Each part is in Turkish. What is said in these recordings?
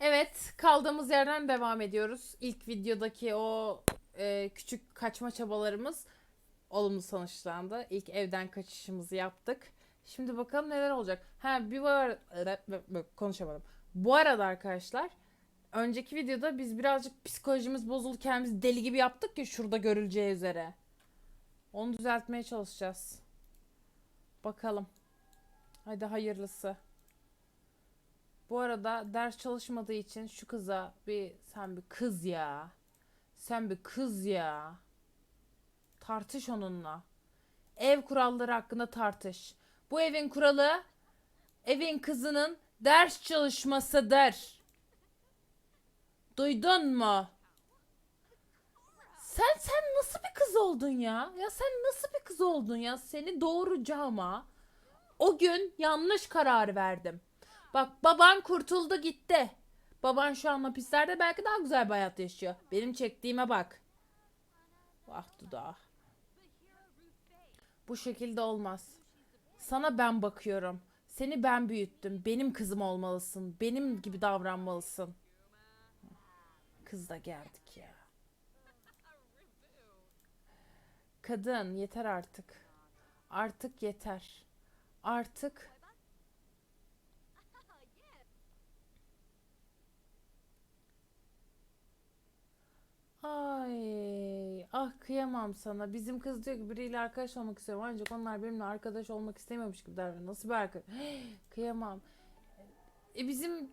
Evet, kaldığımız yerden devam ediyoruz. İlk videodaki o e, küçük kaçma çabalarımız olumlu sonuçlandı. İlk evden kaçışımızı yaptık. Şimdi bakalım neler olacak. Ha bir var konuşamadım. Bu arada arkadaşlar önceki videoda biz birazcık psikolojimiz bozuldu kendimizi deli gibi yaptık ya şurada görüleceği üzere. Onu düzeltmeye çalışacağız. Bakalım. Hadi hayırlısı. Bu arada ders çalışmadığı için şu kıza bir sen bir kız ya. Sen bir kız ya. Tartış onunla. Ev kuralları hakkında tartış. Bu evin kuralı evin kızının ders çalışmasıdır. Duydun mu? Sen sen nasıl bir kız oldun ya? Ya sen nasıl bir kız oldun ya? Seni doğuracağıma o gün yanlış karar verdim. Bak baban kurtuldu gitti. Baban şu an hapislerde belki daha güzel bir hayat yaşıyor. Benim çektiğime bak. Vah dudağı. Bu şekilde olmaz. Sana ben bakıyorum. Seni ben büyüttüm. Benim kızım olmalısın. Benim gibi davranmalısın. Kız da geldik ya. Kadın yeter artık. Artık yeter. Artık Ay, ah kıyamam sana. Bizim kız diyor ki biriyle arkadaş olmak istiyorum ancak onlar benimle arkadaş olmak istemiyormuş gibi davranıyor. Nasıl bir arkadaş? Kıyamam. E bizim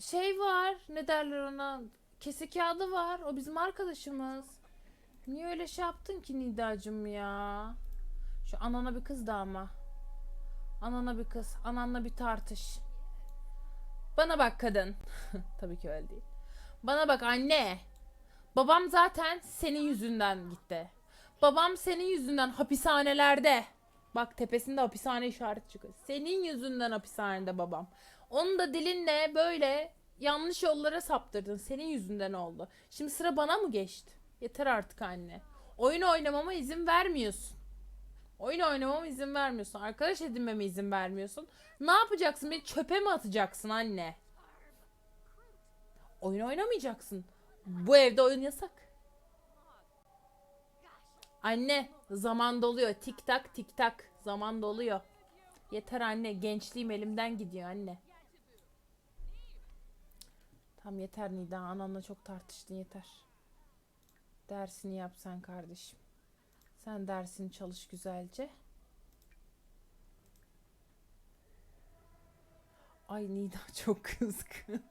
şey var, ne derler ona? Kese kağıdı var. O bizim arkadaşımız. Niye öyle şey yaptın ki Nidacığım ya? Şu anana bir kız da ama. Anana bir kız. Ananla bir tartış. Bana bak kadın. Tabii ki öyle değil. Bana bak anne. Babam zaten senin yüzünden gitti. Babam senin yüzünden hapishanelerde. Bak tepesinde hapishane işareti çıkıyor. Senin yüzünden hapishanede babam. Onu da dilinle böyle yanlış yollara saptırdın. Senin yüzünden oldu. Şimdi sıra bana mı geçti? Yeter artık anne. Oyun oynamama izin vermiyorsun. Oyun oynamama izin vermiyorsun. Arkadaş edinmeme izin vermiyorsun. Ne yapacaksın? Beni çöpe mi atacaksın anne? Oyun oynamayacaksın. Bu evde oyun yasak. Anne zaman doluyor. Tik tak tik tak. Zaman doluyor. Yeter anne. Gençliğim elimden gidiyor anne. Tam yeter Nida. Ananla çok tartıştın yeter. Dersini yap sen kardeşim. Sen dersini çalış güzelce. Ay Nida çok kızgın.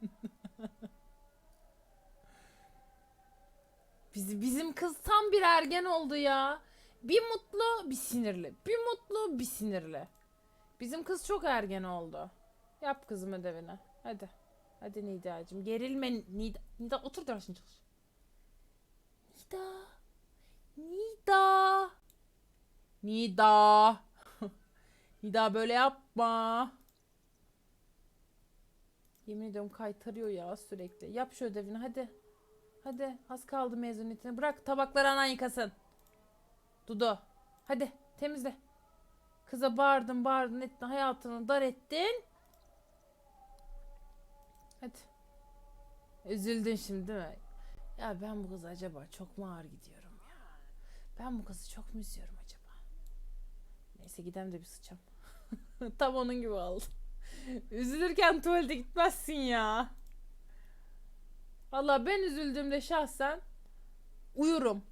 Biz, bizim kız tam bir ergen oldu ya. Bir mutlu bir sinirli. Bir mutlu bir sinirli. Bizim kız çok ergen oldu. Yap kızım ödevini. Hadi. Hadi Nida'cığım. Gerilme Nida. Nida otur dersini çalış. Nida. Nida. Nida. Nida böyle yapma. Yemin ediyorum kaytarıyor ya sürekli. Yap şu ödevini hadi. Hadi az kaldı mezuniyetine. Bırak tabakları anan yıkasın. Dudu. Hadi temizle. Kıza bağırdın bağırdın ettin hayatını dar ettin. Hadi. Üzüldün şimdi değil mi? Ya ben bu kız acaba çok mu ağır gidiyorum ya? Ben bu kızı çok mu üzüyorum acaba? Neyse gidelim de bir sıçam. Tam onun gibi oldu. Üzülürken tuvalete gitmezsin ya. Valla ben üzüldüğümde şahsen uyurum.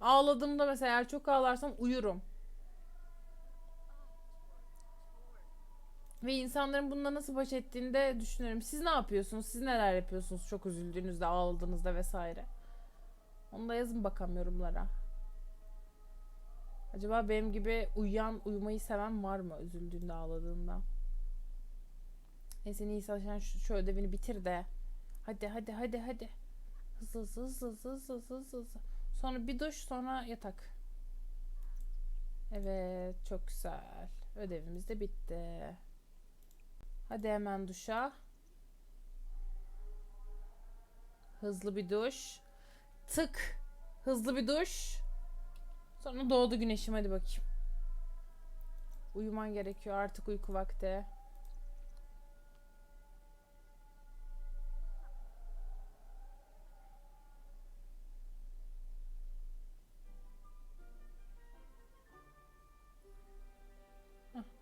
Ağladığımda mesela eğer çok ağlarsam uyurum. Ve insanların bununla nasıl baş ettiğini de düşünüyorum. Siz ne yapıyorsunuz? Siz neler yapıyorsunuz çok üzüldüğünüzde, ağladığınızda vesaire? Onu da yazın bakalım yorumlara. Acaba benim gibi uyuyan, uyumayı seven var mı üzüldüğünde, ağladığında? Neyse Nisa sen şu, şu ödevini bitir de. Hadi hadi hadi hadi. Hızlı hızlı hızlı hızlı hızlı hızlı hızlı. Sonra bir duş sonra yatak. Evet çok güzel. Ödevimiz de bitti. Hadi hemen duşa. Hızlı bir duş. Tık. Hızlı bir duş. Sonra doğdu güneşim hadi bakayım. Uyuman gerekiyor artık uyku vakti.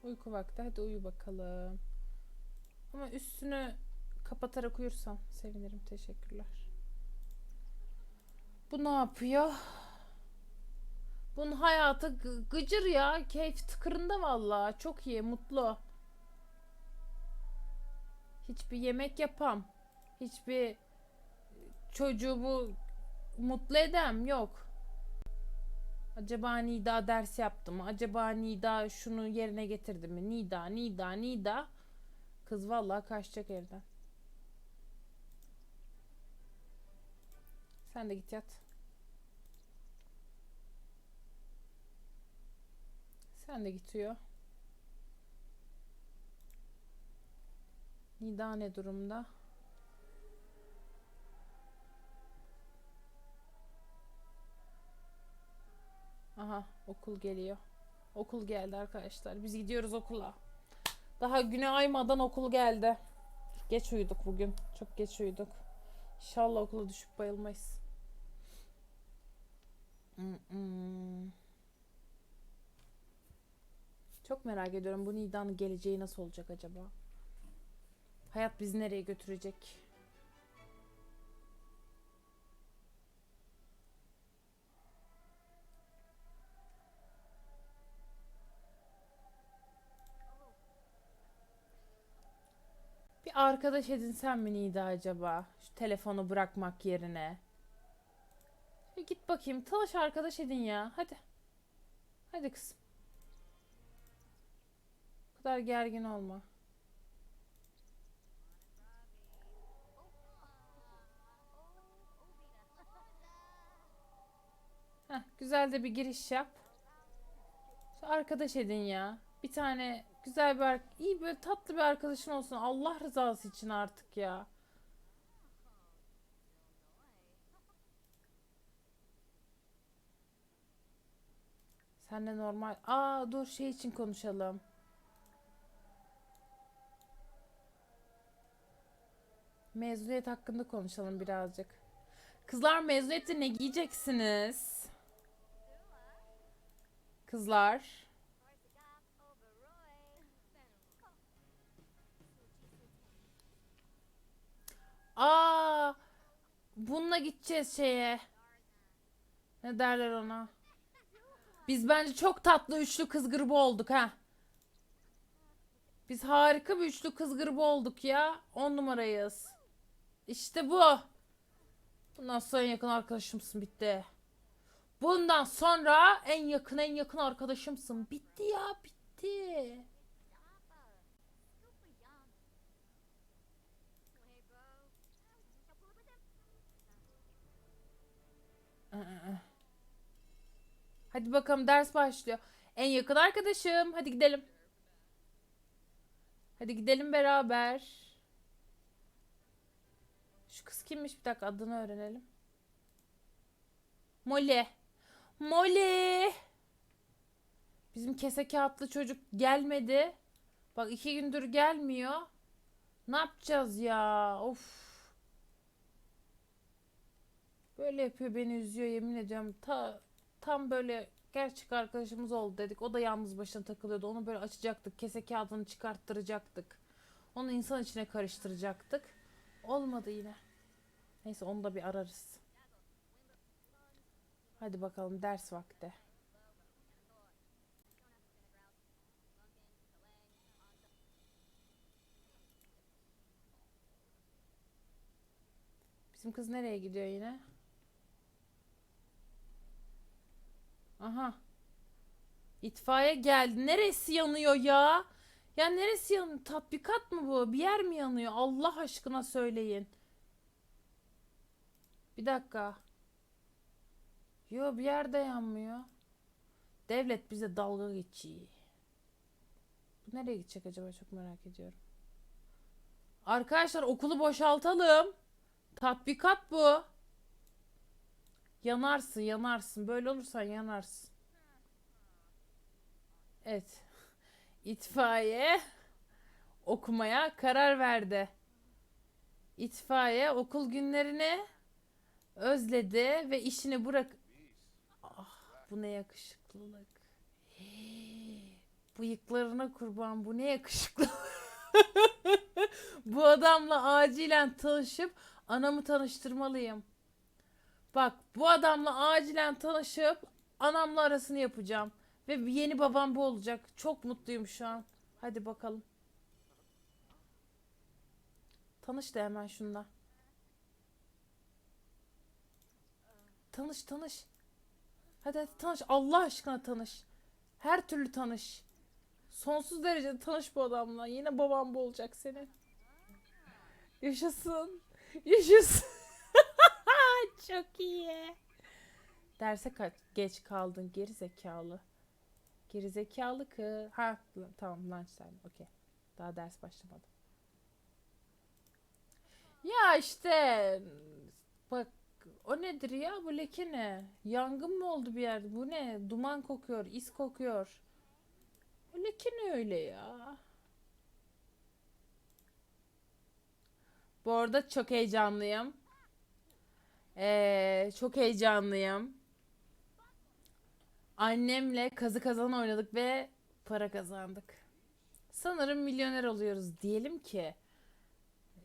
Uyku vakti. Hadi uyu bakalım. Ama üstünü kapatarak uyursan sevinirim. Teşekkürler. Bu ne yapıyor? Bunun hayatı gı- gıcır ya. Keyif tıkırında vallahi. Çok iyi, mutlu. Hiçbir yemek yapam. Hiçbir çocuğumu mutlu edem yok. Acaba Nida ders yaptı mı? Acaba Nida şunu yerine getirdi mi? Nida, Nida, Nida. Kız vallahi kaçacak evden. Sen de git yat. Sen de git. Nida ne durumda? Okul geliyor. Okul geldi arkadaşlar. Biz gidiyoruz okula. Daha güne aymadan okul geldi. Geç uyuduk bugün. Çok geç uyuduk. İnşallah okula düşüp bayılmayız. Çok merak ediyorum bu Nida'nın geleceği nasıl olacak acaba? Hayat bizi nereye götürecek? Arkadaş edinsem mi Nida acaba? Şu telefonu bırakmak yerine. Bir git bakayım. Talaş arkadaş edin ya. Hadi. Hadi kızım. Bu kadar gergin olma. Heh, güzel de bir giriş yap. Şu arkadaş edin ya. Bir tane güzel bir iyi böyle tatlı bir arkadaşın olsun. Allah rızası için artık ya. Sen de normal. Aa dur şey için konuşalım. Mezuniyet hakkında konuşalım birazcık. Kızlar mezuniyette ne giyeceksiniz? Kızlar. Aa, bununla gideceğiz şeye. Ne derler ona? Biz bence çok tatlı üçlü kız grubu olduk ha. Biz harika bir üçlü kız grubu olduk ya. On numarayız. İşte bu. Bundan sonra en yakın arkadaşımsın bitti. Bundan sonra en yakın en yakın arkadaşımsın. Bitti ya bitti. Hadi bakalım ders başlıyor. En yakın arkadaşım. Hadi gidelim. Hadi gidelim beraber. Şu kız kimmiş? Bir dakika adını öğrenelim. Molly. Molly. Bizim kese kağıtlı çocuk gelmedi. Bak iki gündür gelmiyor. Ne yapacağız ya? Of. Böyle yapıyor beni üzüyor yemin ediyorum. Ta tam böyle gerçek arkadaşımız oldu dedik. O da yalnız başına takılıyordu. Onu böyle açacaktık. Kese kağıdını çıkarttıracaktık. Onu insan içine karıştıracaktık. Olmadı yine. Neyse onu da bir ararız. Hadi bakalım ders vakti. Bizim kız nereye gidiyor yine? Aha. İtfaiye geldi. Neresi yanıyor ya? Ya neresi yanıyor? Tatbikat mı bu? Bir yer mi yanıyor? Allah aşkına söyleyin. Bir dakika. Yo bir yerde yanmıyor. Devlet bize dalga geçiyor. Bu nereye gidecek acaba çok merak ediyorum. Arkadaşlar okulu boşaltalım. Tatbikat bu. Yanarsın, yanarsın. Böyle olursan yanarsın. Evet. İtfaiye okumaya karar verdi. İtfaiye okul günlerini özledi ve işini bırak... Ah, bu ne yakışıklılık. Bıyıklarına kurban bu ne yakışıklı. bu adamla acilen tanışıp anamı tanıştırmalıyım. Bak bu adamla acilen tanışıp anamla arasını yapacağım. Ve yeni babam bu olacak. Çok mutluyum şu an. Hadi bakalım. Tanış da hemen şunla. Tanış tanış. Hadi hadi tanış. Allah aşkına tanış. Her türlü tanış. Sonsuz derecede tanış bu adamla. Yine babam bu olacak senin. Yaşasın. Yaşasın. Çok iyi. Derse kaç geç kaldın geri zekalı. Geri zekalı kı. Ha tamam lunch time. Okey. Daha ders başlamadı. Ya işte bak o nedir ya bu leke ne? Yangın mı oldu bir yerde? Bu ne? Duman kokuyor, is kokuyor. Bu leke ne öyle ya? Bu arada çok heyecanlıyım. Ee, çok heyecanlıyım. Annemle kazı kazan oynadık ve para kazandık. Sanırım milyoner oluyoruz diyelim ki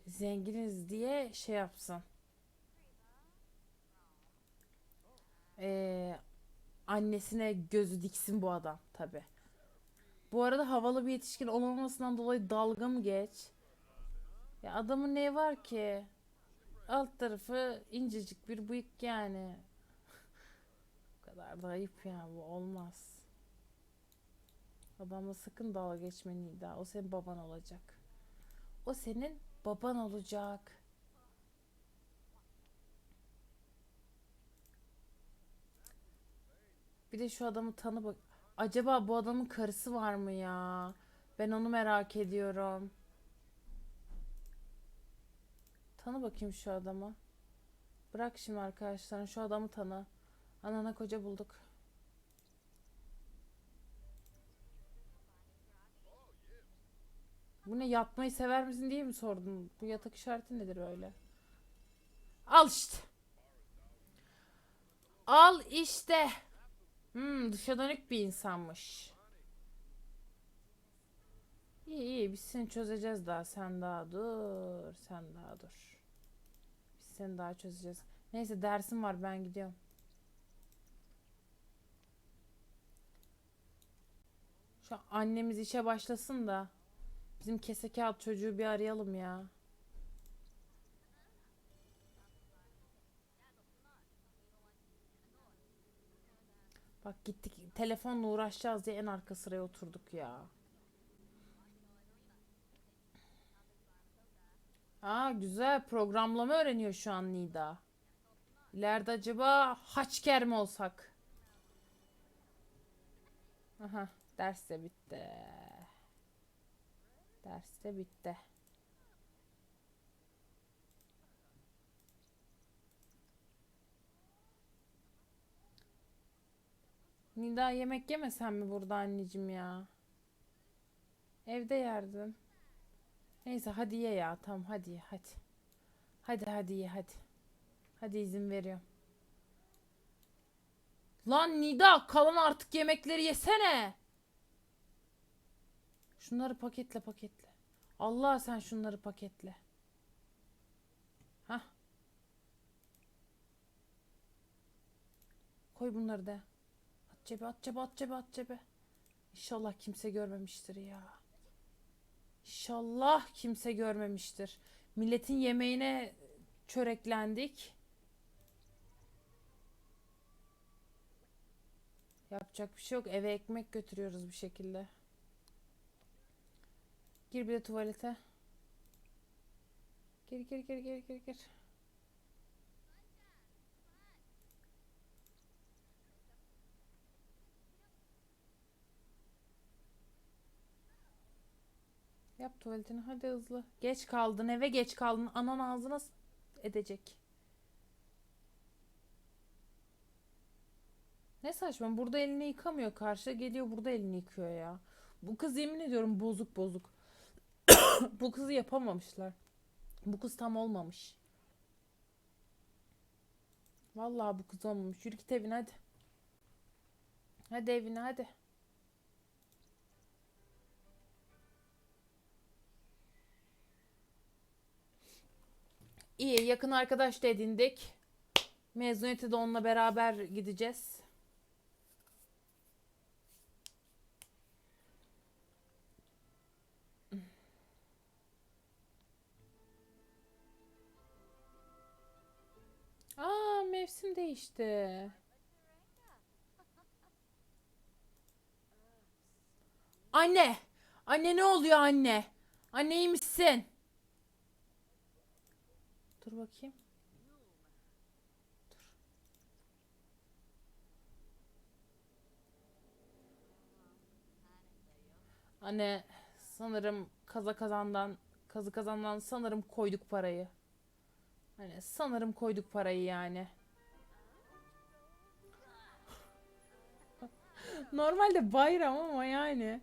zenginiz diye şey yapsın. Ee, annesine gözü diksin bu adam tabi. Bu arada havalı bir yetişkin olmamasından dolayı dalga mı geç? Ya adamın ne var ki? Alt tarafı incecik bir bıyık yani. Bu kadar da ayıp ya bu olmaz. Adamla sakın dalga geçme Nida. O senin baban olacak. O senin baban olacak. Bir de şu adamı tanı bak. Acaba bu adamın karısı var mı ya? Ben onu merak ediyorum. Tanı bakayım şu adamı. Bırak şimdi arkadaşlar şu adamı tanı. Anana koca bulduk. Bu ne yatmayı sever misin diye mi sordun? Bu yatak işareti nedir öyle? Al işte. Al işte. Hmm, dışa dönük bir insanmış. İyi iyi biz seni çözeceğiz daha. Sen daha dur. Sen daha dur. Seni daha çözeceğiz. Neyse dersim var ben gidiyorum. Şu annemiz işe başlasın da bizim kese kağıt çocuğu bir arayalım ya. Bak gittik telefonla uğraşacağız diye en arka sıraya oturduk ya. Aa güzel programlama öğreniyor şu an Nida. İleride acaba haçker mi olsak? Aha ders de bitti. Ders de bitti. Nida yemek yemesen mi burada anneciğim ya? Evde yerdin. Neyse hadi ye ya. Tamam hadi ye hadi. Hadi hadi ye hadi. Hadi izin veriyorum. Lan Nida kalan artık yemekleri yesene. Şunları paketle paketle. Allah sen şunları paketle. Hah. Koy bunları da. At cebe at cebe at cebe at cebe. İnşallah kimse görmemiştir ya. İnşallah kimse görmemiştir. Milletin yemeğine çöreklendik. Yapacak bir şey yok. Eve ekmek götürüyoruz bir şekilde. Gir bir de tuvalete. Gir gir gir gir gir gir. Yap tuvaletini hadi hızlı. Geç kaldın eve geç kaldın. Anan ağzına edecek. Ne saçma burada elini yıkamıyor karşı geliyor burada elini yıkıyor ya. Bu kız yemin ediyorum bozuk bozuk. Bu kızı yapamamışlar. Bu kız tam olmamış. Vallahi bu kız olmamış. Yürü git evine hadi. Hadi evine hadi. İyi yakın arkadaş da edindik. Mezuniyete de onunla beraber gideceğiz. Aa mevsim değişti. Anne! Anne ne oluyor anne? Anne misin? Dur bakayım. Dur. Anne sanırım kaza kazandan kazı kazandan sanırım koyduk parayı. Hani sanırım koyduk parayı yani. Normalde bayram ama yani.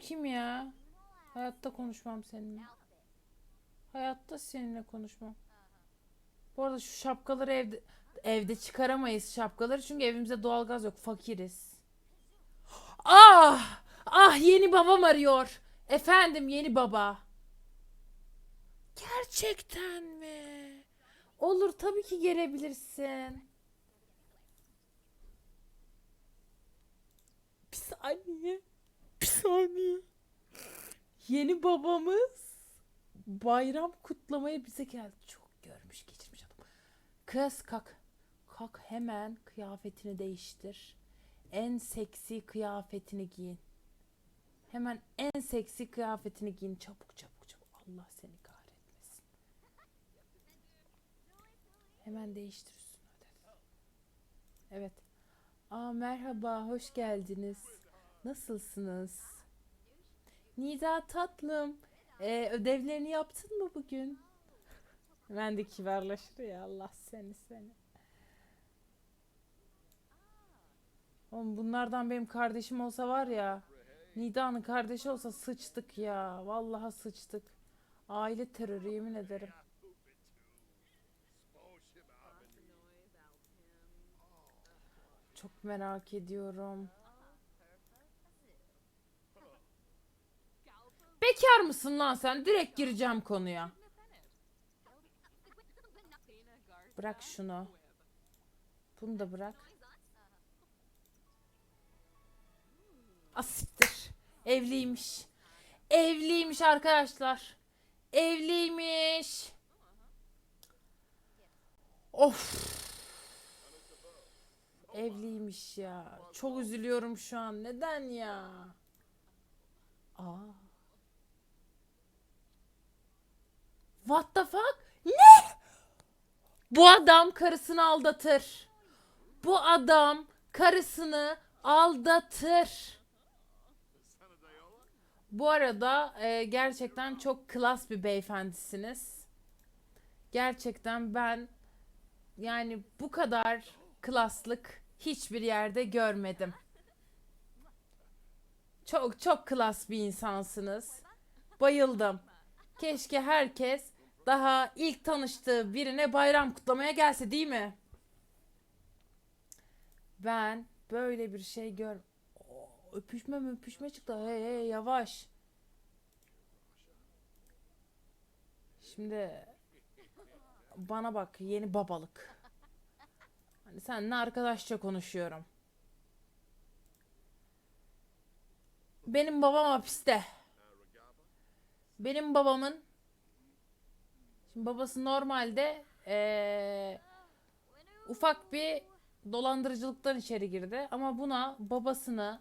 Kim ya? Hayatta konuşmam seninle. Hayatta seninle konuşmam. Bu arada şu şapkaları evde evde çıkaramayız şapkaları çünkü evimizde doğalgaz yok. Fakiriz. Ah! Ah yeni babam arıyor. Efendim yeni baba. Gerçekten mi? Olur tabii ki gelebilirsin. Bir saniye. Saniye. Yeni babamız bayram kutlamaya bize geldi. Çok görmüş geçirmiş adam. Kız kalk. Kalk hemen kıyafetini değiştir. En seksi kıyafetini giyin. Hemen en seksi kıyafetini giyin. Çabuk çabuk çabuk. Allah seni kahretmesin. Hemen değiştir üstünü. Evet. Aa merhaba, hoş geldiniz. Nasılsınız? Nida tatlım. Ee, ödevlerini yaptın mı bugün? Ben de kibarlaşır ya Allah seni seni. Oğlum bunlardan benim kardeşim olsa var ya. Nida'nın kardeşi olsa sıçtık ya. Vallahi sıçtık. Aile terörü yemin ederim. Çok merak ediyorum. Bekar mısın lan sen? Direkt gireceğim konuya. Bırak şunu. Bunu da bırak. Asiktir. Evliymiş. Evliymiş arkadaşlar. Evliymiş. Of. Evliymiş ya. Çok üzülüyorum şu an. Neden ya? Aa. What the fuck? Ne? Bu adam karısını aldatır. Bu adam karısını aldatır. Bu arada e, gerçekten çok klas bir beyefendisiniz. Gerçekten ben yani bu kadar klaslık hiçbir yerde görmedim. Çok çok klas bir insansınız. Bayıldım. Keşke herkes daha ilk tanıştığı birine bayram kutlamaya gelse değil mi? Ben böyle bir şey gör... Öpüşme mi öpüşme çıktı. Hey hey yavaş. Şimdi bana bak yeni babalık. Hani seninle arkadaşça konuşuyorum. Benim babam hapiste. Benim babamın Şimdi babası normalde eee, ufak bir dolandırıcılıktan içeri girdi ama buna babasını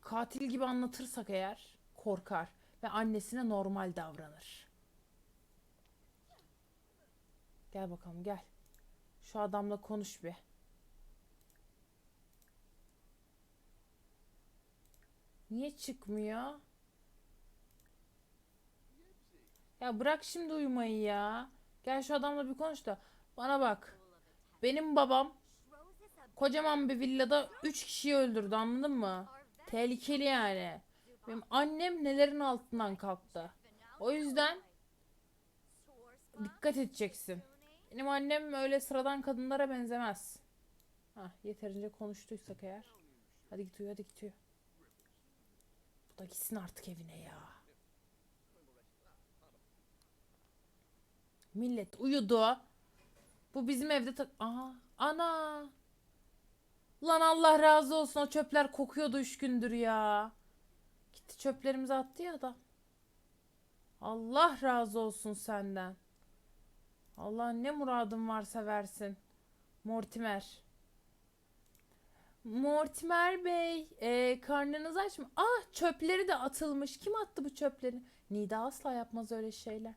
katil gibi anlatırsak eğer korkar ve annesine normal davranır. Gel bakalım gel. Şu adamla konuş bir. Niye çıkmıyor? Ya bırak şimdi uyumayı ya. Gel şu adamla bir konuş da. Bana bak. Benim babam kocaman bir villada 3 kişiyi öldürdü anladın mı? Tehlikeli yani. Benim annem nelerin altından kalktı. O yüzden dikkat edeceksin. Benim annem öyle sıradan kadınlara benzemez. Hah, yeterince konuştuysak eğer. Hadi git uyu hadi git uyu. Da gitsin artık evine ya. Millet uyudu. Bu bizim evde tak... Aha. Ana. Lan Allah razı olsun o çöpler kokuyordu üç gündür ya. Gitti çöplerimizi attı ya da. Allah razı olsun senden. Allah ne muradın varsa versin. Mortimer. Mortimer Bey, e, karnınız aç mı? Ah çöpleri de atılmış. Kim attı bu çöpleri? Nida asla yapmaz öyle şeyler.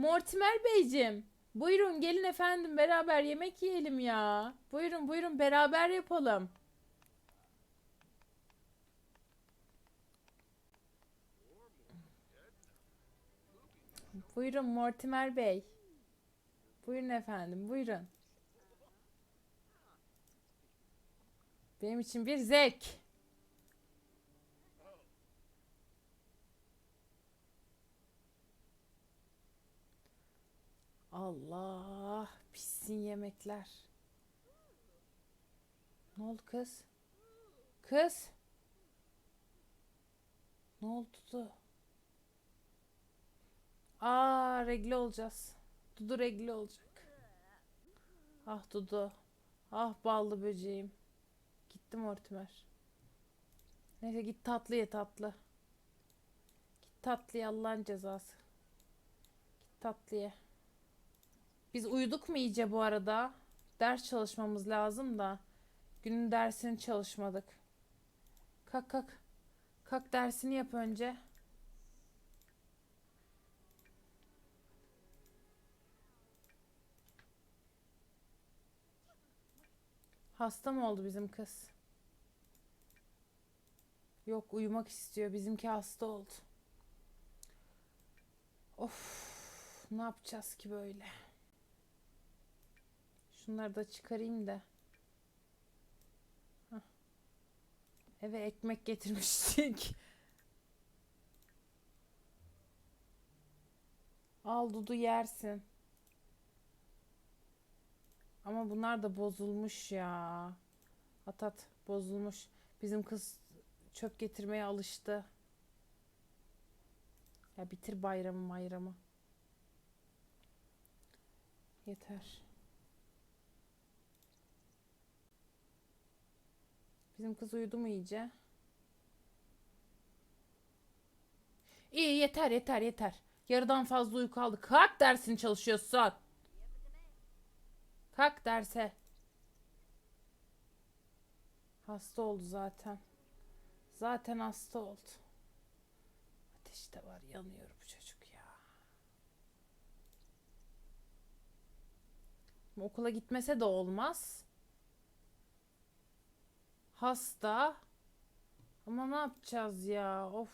Mortimer Beyciğim, buyurun gelin efendim beraber yemek yiyelim ya. Buyurun buyurun beraber yapalım. Buyurun Mortimer Bey. Buyurun efendim, buyurun. Benim için bir zevk. Allah, pişsin yemekler. Ne oldu kız? Kız? Ne oldu? Aa, regle olacağız. Dudu regle olacak. Ah Dudu. Ah ballı böceğim. Gitti Mortimer. Neyse git tatlı ye tatlı. Git tatlı Allah'ın cezası. Git tatlı ye. Biz uyuduk mu iyice bu arada? Ders çalışmamız lazım da. Günün dersini çalışmadık. Kalk kalk. Kalk dersini yap önce. Hasta mı oldu bizim kız? Yok uyumak istiyor. Bizimki hasta oldu. Of, ne yapacağız ki böyle? Şunları da çıkarayım da. Hah. Eve ekmek getirmiştik. Al Dudu yersin. Ama bunlar da bozulmuş ya. At at bozulmuş. Bizim kız çöp getirmeye alıştı. Ya bitir bayramı mayramı. Yeter. Bizim kız uyudu mu iyice? İyi yeter yeter yeter. Yarıdan fazla uyku aldı. Kalk dersin çalışıyorsun. Kalk derse. Hasta oldu zaten. Zaten hasta oldu. Ateş de var yanıyor bu çocuk ya. Okula gitmese de olmaz. Hasta. Ama ne yapacağız ya? Of.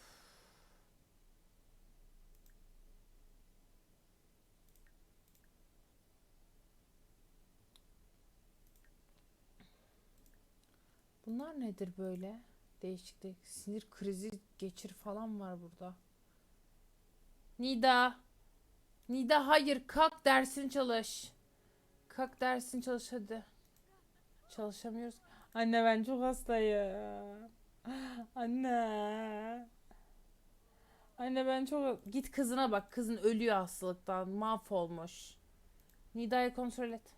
Bunlar nedir böyle? Değişik değişik. Sinir krizi geçir falan var burada. Nida. Nida hayır kalk dersin çalış. Kalk dersin çalış hadi. Çalışamıyoruz. Anne ben çok hastayım. Anne. Anne ben çok... Git kızına bak. Kızın ölüyor hastalıktan. Mahvolmuş. Nida'yı kontrol et.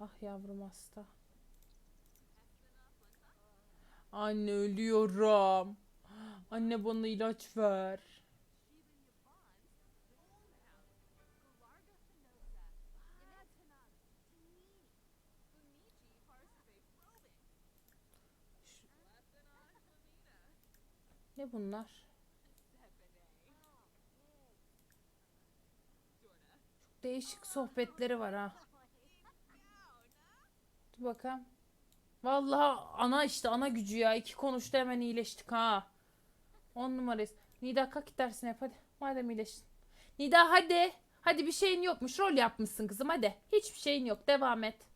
Ah yavrum hasta. Anne ölüyorum. Anne bana ilaç ver. Ne bunlar? Çok değişik sohbetleri var ha. Dur bakalım. Vallahi ana işte ana gücü ya. İki konuştu hemen iyileştik ha. On numarayız. Nida kalk dersine yap hadi. Madem iyileştin. Nida hadi. Hadi bir şeyin yokmuş. Rol yapmışsın kızım hadi. Hiçbir şeyin yok. Devam et.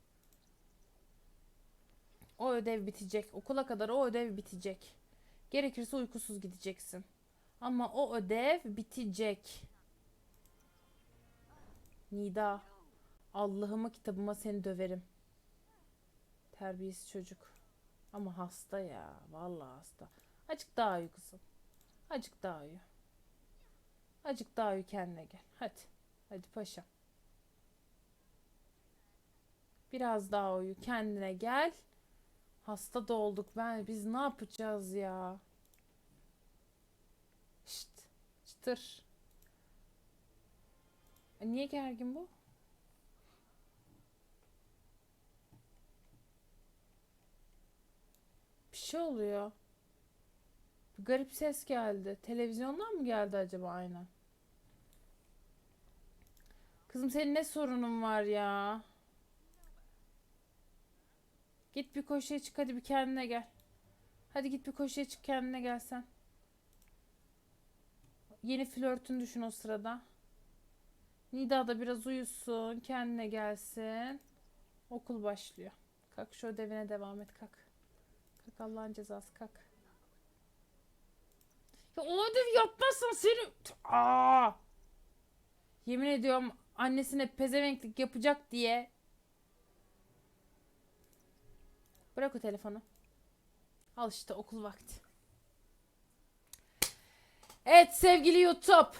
O ödev bitecek. Okula kadar o ödev bitecek. Gerekirse uykusuz gideceksin. Ama o ödev bitecek. Nida. Allah'ıma kitabıma seni döverim. Terbiyesiz çocuk. Ama hasta ya. Vallahi hasta. Açık daha uyu kızım. Acık daha uyu. Acık daha uyu kendine gel. Hadi. Hadi paşam. Biraz daha uyu kendine gel. Hasta da olduk. Ben biz ne yapacağız ya? Şşt. Çıtır. E, niye gergin bu? Bir şey oluyor. Bir garip ses geldi. Televizyondan mı geldi acaba aynen? Kızım senin ne sorunun var ya? Git bir koşuya çık hadi bir kendine gel. Hadi git bir koşuya çık kendine gelsen. Yeni flörtün düşün o sırada. Nida da biraz uyusun, kendine gelsin. Okul başlıyor. Kalk şu ödevine devam et kalk. Kalk Allah'ın cezası kalk. Ya o ödevi yapmazsan seni... Aa! Yemin ediyorum annesine pezevenklik yapacak diye. Bırak o telefonu. Al işte okul vakti. Evet sevgili YouTube.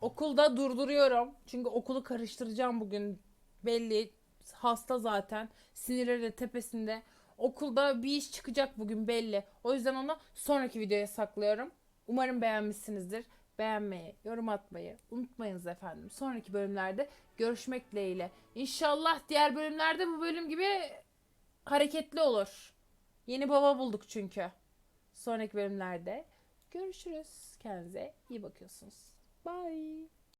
Okulda durduruyorum. Çünkü okulu karıştıracağım bugün. Belli. Hasta zaten. Sinirleri de tepesinde. Okulda bir iş çıkacak bugün belli. O yüzden onu sonraki videoya saklıyorum. Umarım beğenmişsinizdir. Beğenmeyi, yorum atmayı unutmayınız efendim. Sonraki bölümlerde görüşmek dileğiyle. İnşallah diğer bölümlerde bu bölüm gibi hareketli olur. Yeni baba bulduk çünkü. Sonraki bölümlerde görüşürüz. Kendinize iyi bakıyorsunuz. Bye.